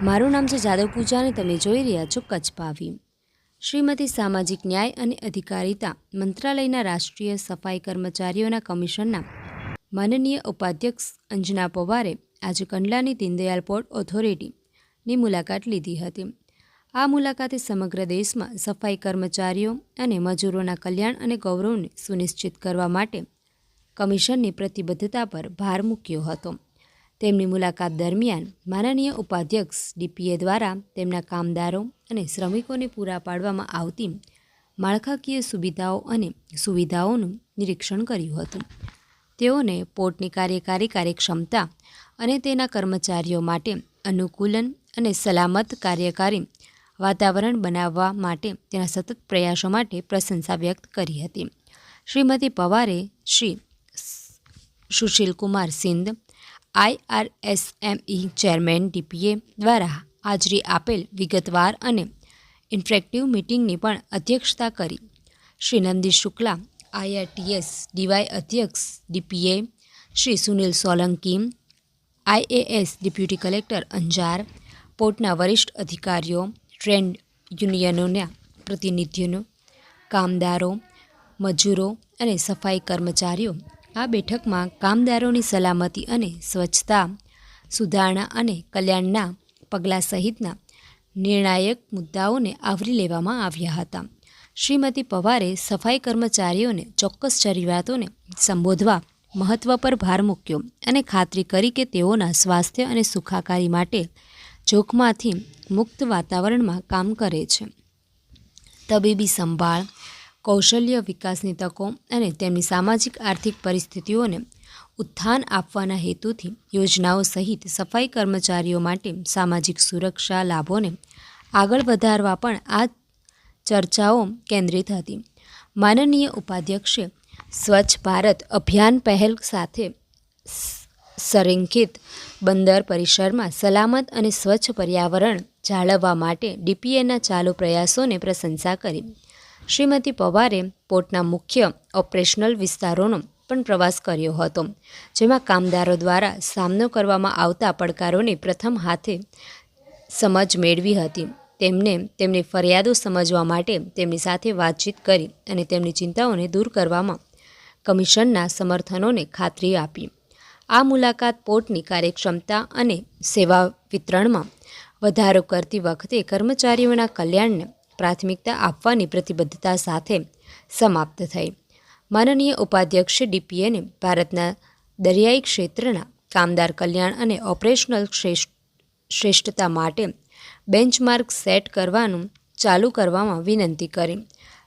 મારું નામ છે જાદવ પૂજા અને તમે જોઈ રહ્યા છો કચ્છ ભાવી. શ્રીમતી સામાજિક ન્યાય અને અધિકારિતા મંત્રાલયના રાષ્ટ્રીય સફાઈ કર્મચારીઓના કમિશનના માનનીય ઉપાધ્યક્ષ અંજના પવારે આજે કંડલાની દીનદયાલ પોર્ટ ઓથોરિટીની મુલાકાત લીધી હતી. આ મુલાકાતે સમગ્ર દેશમાં સફાઈ કર્મચારીઓ અને મજૂરોના કલ્યાણ અને ગૌરવને સુનિશ્ચિત કરવા માટે કમિશનની પ્રતિબદ્ધતા પર ભાર મૂક્યો હતો. તેમની મુલાકાત દરમિયાન માનનીય ઉપાધ્યક્ષ ડીપીએ દ્વારા તેમના કામદારો અને શ્રમિકોને પૂરા પાડવામાં આવતી માળખાકીય સુવિધાઓ અને સુવિધાઓનું નિરીક્ષણ કર્યું હતું. તેઓને પોર્ટની કાર્યકારી કાર્યક્ષમતા અને તેના કર્મચારીઓ માટે અનુકૂલન અને સલામત કાર્યકારી વાતાવરણ બનાવવા માટે તેના સતત પ્રયાસો માટે પ્રશંસા વ્યક્ત કરી હતી. શ્રીમતી પવારે Shri Sushil Kumar Sindh IRSME chairman DPA દ્વારા હાજરી આપેલ વિગતવાર અને ઇન્ટરેક્ટિવ મિટિંગની પણ અધ્યક્ષતા કરી. શ્રી નંદી શુક્લા આઈઆરટીએસ ડીવાય અધ્યક્ષ DPA, Shri Sunil Solanki IAS deputy collector Anjar, પોર્ટના વરિષ્ઠ અધિકારીઓ ટ્રેન્ડ યુનિયનોના પ્રતિનિધિઓનો કામદારો, મજૂરો અને સફાઈ કર્મચારીઓ આ બેઠકમાં કામદારોની સલામતી અને સ્વચ્છતા, સુધારણા અને કલ્યાણના પગલાં સહિતના નિર્ણાયક મુદ્દાઓને આવરી લેવામાં આવ્યા હતા. શ્રીમતી પવારે સફાઈ કર્મચારીઓને ચોક્કસ જરૂરિયાતોને સંબોધવા મહત્ત્વ પર ભાર મૂક્યો અને ખાતરી કરી કે તેઓના સ્વાસ્થ્ય અને સુખાકારી માટે જોખમાંથી મુક્ત વાતાવરણમાં કામ કરે છે. તબીબી સંભાળ કૌશલ્ય વિકાસની તકો અને તેમની સામાજિક આર્થિક પરિસ્થિતિઓને ઉત્થાન આપવાના હેતુથી યોજનાઓ સહિત સફાઈ કર્મચારીઓ માટે સામાજિક સુરક્ષા લાભોને આગળ વધારવા પણ આ ચર્ચાઓ કેન્દ્રિત હતી. માનનીય ઉપાધ્યક્ષે સ્વચ્છ ભારત અભિયાન પહેલ સાથે સંરેખિત બંદર પરિસરમાં સલામત અને સ્વચ્છ પર્યાવરણ જાળવવા માટે ડીપીએના ચાલુ પ્રયાસોને પ્રશંસા કરી. શ્રીમતી પવારે પોર્ટના મુખ્ય ઓપરેશનલ વિસ્તારોનો પણ પ્રવાસ કર્યો હતો, જેમાં કામદારો દ્વારા સામનો કરવામાં આવતા પડકારોની પ્રથમ હાથે સમજ મેળવી હતી. તેમને તેમની ફરિયાદો સમજવા માટે તેમની સાથે વાતચીત કરી અને તેમની ચિંતાઓને દૂર કરવામાં કમિશનના સમર્થનોને ખાતરી આપી. આ મુલાકાત પોર્ટની કાર્યક્ષમતા અને સેવા વિતરણમાં વધારો કરતી વખતે કર્મચારીઓના કલ્યાણને પ્રાથમિકતા આપવાની પ્રતિબદ્ધતા સાથે સમાપ્ત થઈ. માનનીય ઉપાધ્યક્ષ ડીપીએને ભારતના દરિયાઈ ક્ષેત્રના કામદાર કલ્યાણ અને ઓપરેશનલ શ્રેષ્ઠતા માટે બેન્ચમાર્ક સેટ કરવાનું ચાલુ કરવામાં વિનંતી કરી.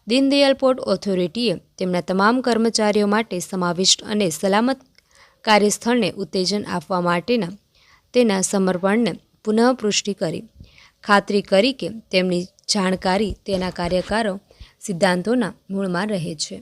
દીનદયાલ પોર્ટ ઓથોરિટીએ તેમના તમામ કર્મચારીઓ માટે સમાવિષ્ટ અને સલામત કાર્યસ્થળને ઉત્તેજન આપવા માટેના તેના સમર્પણને પુનઃપૃષ્ટિ કરી. ખાતરી કરી કે તેમની જાણકારી તેના કાર્યકારો સિદ્ધાંતોના મૂળમાં રહે છે.